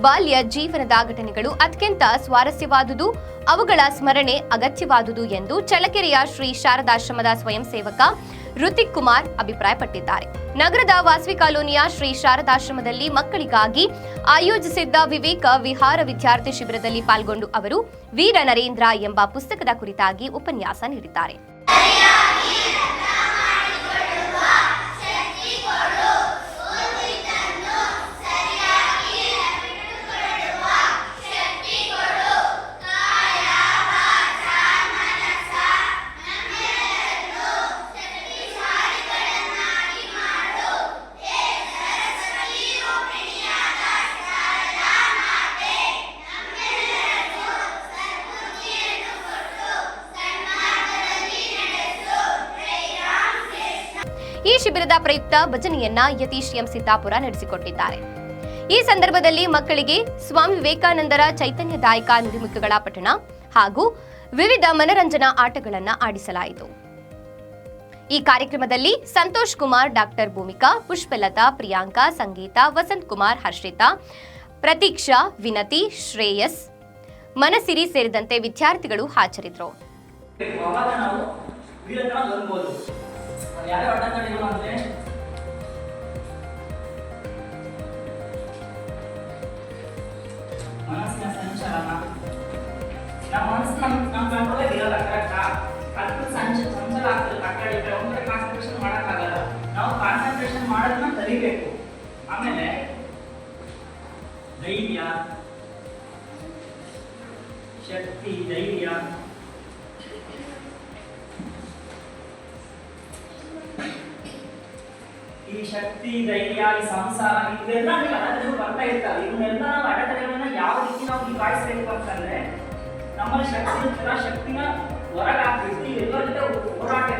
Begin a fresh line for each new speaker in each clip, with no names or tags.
ಬಾಲ್ಯ ಜೀವನದ ಘಟನೆಗಳು ಅತ್ಯಂತ ಸ್ವಾರಸ್ಯವಾದುದು, ಅವುಗಳ ಸ್ಮರಣೆ ಅಗತ್ಯವಾದುದು ಎಂದು ಚಳ್ಳಕೆರೆಯ ಶ್ರೀ ಶಾರದಾಶ್ರಮದ ಸ್ವಯಂ ಸೇವಕ ಋತಿಕ್ ಕುಮಾರ್ ಅಭಿಪ್ರಾಯಪಟ್ಟಿದ್ದಾರೆ. ನಗರದ ವಾಸವಿ ಕಾಲೋನಿಯ ಶ್ರೀ ಶಾರದಾಶ್ರಮದಲ್ಲಿ ಮಕ್ಕಳಿಗಾಗಿ ಆಯೋಜಿಸಿದ್ದ ವಿವೇಕ ವಿಹಾರ ವಿದ್ಯಾರ್ಥಿ ಶಿಬಿರದಲ್ಲಿ ಪಾಲ್ಗೊಂಡು ಅವರು ವೀರ ನರೇಂದ್ರ ಎಂಬ ಪುಸ್ತಕದ ಕುರಿತಾಗಿ ಉಪನ್ಯಾಸ ನೀಡಿದ್ದಾರೆ. ಈ ಶಿಬಿರದ ಪ್ರಯುಕ್ತ ಭಜನೆಯನ್ನ ಯತೀಶ್ ಎಂ ಸಿದ್ದಾಪುರ ನಡೆಸಿಕೊಟ್ಟಿದ್ದಾರೆ. ಈ ಸಂದರ್ಭದಲ್ಲಿ ಮಕ್ಕಳಿಗೆ ಸ್ವಾಮಿ ವಿವೇಕಾನಂದರ ಚೈತನ್ಯದಾಯಕ ನುಡಿಮುತ್ತುಗಳ ಪಠಣ ಹಾಗೂ ವಿವಿಧ ಮನರಂಜನಾ ಆಟಗಳನ್ನ ಆಡಿಸಲಾಯಿತು. ಈ ಕಾರ್ಯಕ್ರಮದಲ್ಲಿ ಸಂತೋಷ್ ಕುಮಾರ್, ಡಾಕ್ಟರ್ ಭೂಮಿಕಾ, ಪುಷ್ಪಲತಾ, ಪ್ರಿಯಾಂಕಾ, ಸಂಗೀತ, ವಸಂತ್ ಕುಮಾರ್, ಹರ್ಷಿತಾ, ಪ್ರತೀಕ್ಷಾ, ವಿನತಿ, ಶ್ರೇಯಸ್, ಮನಸಿರಿ ಸೇರಿದಂತೆ ವಿದ್ಯಾರ್ಥಿಗಳು ಹಾಜರಿದ್ದರು.
ಅವಾಗ ಅಡ್ಡ ಯಾರೇ ಅಡ್ಡಾಡಿಲ್ಲ ಅಂದ್ರೆ ಮನಸ್ಸಿನ ಸಂಚಲನ ನಮ್ಮ ಮನಸ್ಸು ನಮ್ಮ ನಮ್ಮ ಕಂಟ್ರೋಲ್ ಇರಲ್ಲ ಕರೆಕ್ಟ್ ಅದಕ್ಕೆ ಸಂಚ ಸಂಚಲ ಆಗ್ತದೆ ಆ ಕಡೆ ಒಂದ್ ಕಡೆ ಕಾನ್ಸಂಟ್ರೇಷನ್ ಮಾಡೋಕ್ಕಾಗಲ್ಲ. ನಾವು ಕಾನ್ಸಂಟ್ರೇಷನ್ ಮಾಡೋದನ್ನ ಕಲಿಬೇಕು ಆಮೇಲೆ ಧೈರ್ಯ, ಶಕ್ತಿ, ಧೈರ್ಯ. ಶಕ್ತಿ, ಧೈರ್ಯ, ಈ ಸಂಸಾರ, ಇವೆಲ್ಲ ನೀವು ಅಡೆತಡೆಗಳು ಬರ್ತಾ ಇರ್ತವೆ. ಇವನ್ನೆಲ್ಲ ನಾವು ಅಡೆತಡೆಗಳನ್ನ ಯಾವ ರೀತಿ ನಾವು ನಿಭಾಯಿಸ್ಬೇಕು ಅಂತಂದ್ರೆ ನಮ್ಮ ಶಕ್ತಿ ಇರ್ತಲ್ಲ ಶಕ್ತಿನ ಹೊರಗೆ ಎಲ್ಲರಿಂದ ಹೋರಾಟ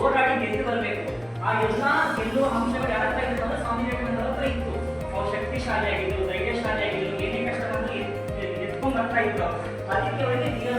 ಹೋರಾಡಿ ಗೆದ್ದು ಬರಬೇಕು. ಆ ಎಲ್ಲ ಗೆಲ್ಲುವ ಅಂಶಗಳು ಇತ್ತು ಅಂದ್ರೆ ಸ್ವಾಮಿ ವಿವೇಕಾನಂದ ಹತ್ರ ಇತ್ತು. ಅವ್ರು ಶಕ್ತಿಶಾಲಿ ಆಗಿದ್ರು ಧೈರ್ಯಶಾಲಿ ಆಗಿದ್ರು ಏನೇ ಕಷ್ಟ ಬಂದ್ರು ಎತ್ಕೊಂಡು ಬರ್ತಾ ಇದ್ರು. ಅದಕ್ಕೆ ಅವರಿಗೆ ವೀರ